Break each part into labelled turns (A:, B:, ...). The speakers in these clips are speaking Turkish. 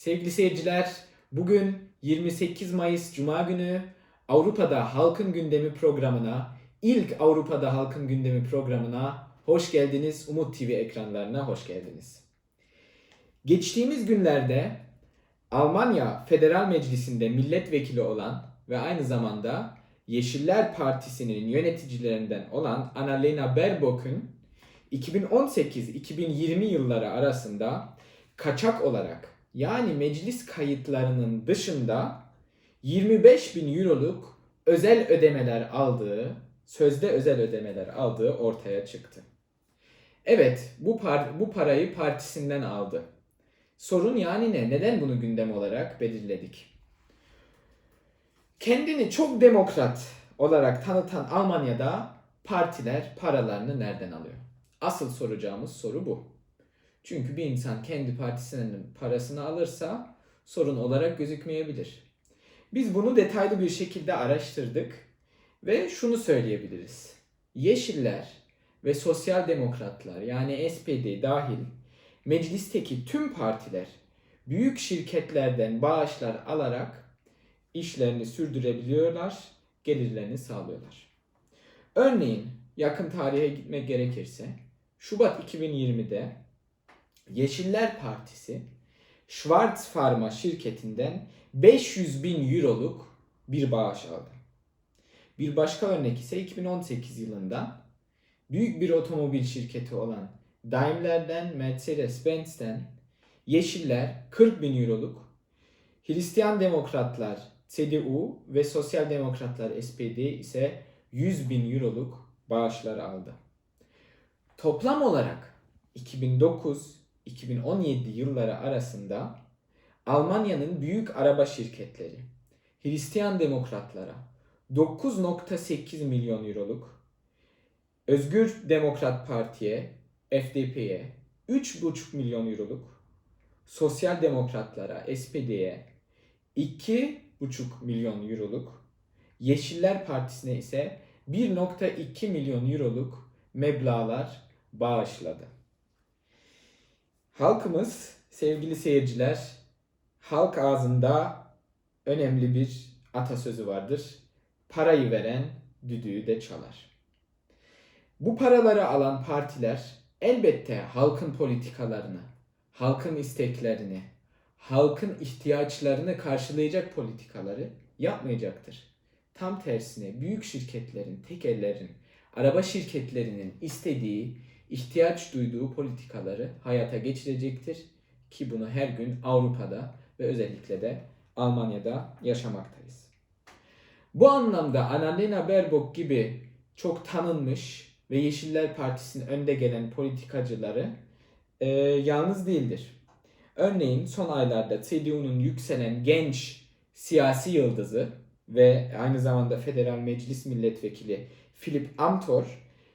A: Sevgili seyirciler, bugün 28 Mayıs Cuma günü Avrupa'da Halkın Gündemi programına, ilk Avrupa'da Halkın Gündemi programına hoş geldiniz. Umut TV ekranlarına hoş geldiniz. Geçtiğimiz günlerde Almanya Federal Meclisi'nde milletvekili olan ve aynı zamanda Yeşiller Partisi'nin yöneticilerinden olan Annalena Baerbock'un 2018-2020 yılları arasında kaçak olarak yani meclis kayıtlarının dışında 25 bin euroluk özel ödemeler aldığı, sözde özel ödemeler aldığı ortaya çıktı. Evet, bu, par bu parayı partisinden aldı. Sorun yani ne? Neden bunu gündem olarak belirledik? Kendini çok demokrat olarak tanıtan Almanya'da partiler paralarını nereden alıyor? Asıl soracağımız soru bu. Çünkü bir insan kendi partisinin parasını alırsa sorun olarak gözükmeyebilir. Biz bunu detaylı bir şekilde araştırdık ve şunu söyleyebiliriz. Yeşiller ve sosyal demokratlar yani SPD dahil meclisteki tüm partiler büyük şirketlerden bağışlar alarak işlerini sürdürebiliyorlar, gelirlerini sağlıyorlar. Örneğin yakın tarihe gitmek gerekirse Şubat 2020'de Yeşiller Partisi Schwarz Pharma şirketinden 500 bin euroluk bir bağış aldı. Bir başka örnek ise 2018 yılında büyük bir otomobil şirketi olan Daimler'den Mercedes-Benz'den Yeşiller 40 bin euroluk, Hristiyan Demokratlar CDU ve Sosyal Demokratlar SPD ise 100 bin euroluk bağışlar aldı. Toplam olarak 2009-2017 yılları arasında Almanya'nın büyük araba şirketleri Hristiyan Demokratlara 9.8 milyon euroluk, Özgür Demokrat Parti'ye FDP'ye 3,5 milyon euroluk, Sosyal Demokratlara SPD'ye 2,5 milyon euroluk, Yeşiller Partisi'ne ise 1.2 milyon euroluk meblağlar bağışladı. Halkımız, sevgili seyirciler, halk ağzında önemli bir atasözü vardır. Parayı veren düdüğü de çalar. Bu paraları alan partiler elbette halkın politikalarını, halkın isteklerini, halkın ihtiyaçlarını karşılayacak politikaları yapmayacaktır. Tam tersine büyük şirketlerin, tekellerin, araba şirketlerinin istediği, ihtiyaç duyduğu politikaları hayata geçirecektir ki bunu her gün Avrupa'da ve özellikle de Almanya'da yaşamaktayız. Bu anlamda Annalena Baerbock gibi çok tanınmış ve Yeşiller Partisi'nin önde gelen politikacıları e, yalnız değildir. Örneğin son aylarda CDU'nun yükselen genç siyasi yıldızı ve aynı zamanda Federal Meclis Milletvekili Philip Amthor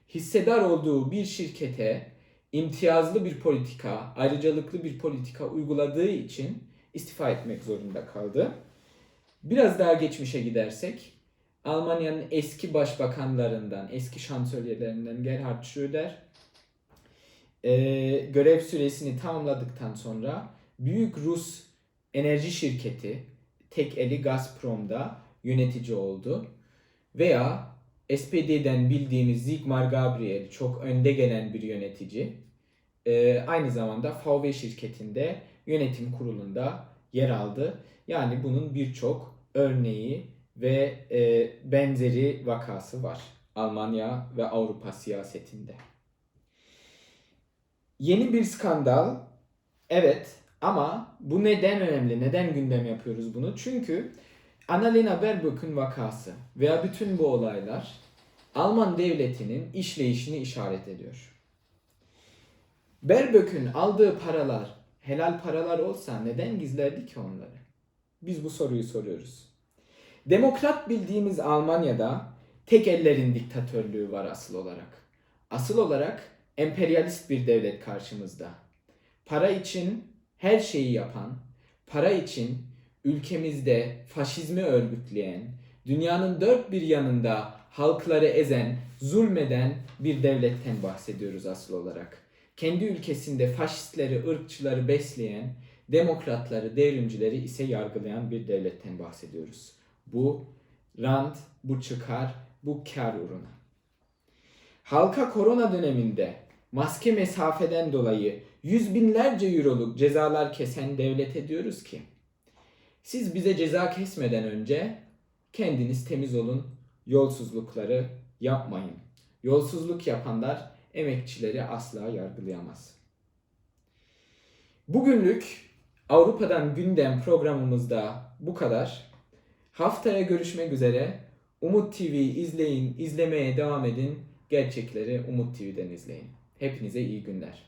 A: hissedar olduğu bir şirkete imtiyazlı bir politika, ayrıcalıklı bir politika uyguladığı için istifa etmek zorunda kaldı. Biraz daha geçmişe gidersek Almanya'nın eski başbakanlarından, eski şansölyelerinden Gerhard Schröder e, görev süresini tamamladıktan sonra büyük Rus enerji şirketi tek eli Gazprom'da yönetici oldu. Veya SPD'den bildiğimiz Sigmar Gabriel çok önde gelen bir yönetici. E, aynı zamanda VW şirketinde yönetim kurulunda yer aldı. Yani bunun birçok örneği ve e, benzeri vakası var Almanya ve Avrupa siyasetinde. Yeni bir skandal, evet ama bu neden önemli? Neden gündem yapıyoruz bunu? Çünkü Annalena Baerbock'un vakası veya bütün bu olaylar Alman devletinin işleyişini işaret ediyor. Baerbock'un aldığı paralar helal paralar olsa neden gizlerdi ki onları? Biz bu soruyu soruyoruz. Demokrat bildiğimiz Almanya'da tek ellerin diktatörlüğü var asıl olarak. Asıl olarak emperyalist bir devlet karşımızda. Para için her şeyi yapan, para için ülkemizde faşizmi örgütleyen, dünyanın dört bir yanında halkları ezen, zulmeden bir devletten bahsediyoruz asıl olarak. Kendi ülkesinde faşistleri, ırkçıları besleyen, demokratları, devrimcileri ise yargılayan bir devletten bahsediyoruz. Bu rant, bu çıkar, bu kar uğruna. Halka korona döneminde maske mesafeden dolayı yüz binlerce euroluk cezalar kesen devlete diyoruz ki siz bize ceza kesmeden önce kendiniz temiz olun, yolsuzlukları yapmayın. Yolsuzluk yapanlar emekçileri asla yargılayamaz. Bugünlük Avrupa'dan gündem programımızda bu kadar. Haftaya görüşmek üzere. Umut TV izleyin, izlemeye devam edin. Gerçekleri Umut TV'den izleyin. Hepinize iyi günler.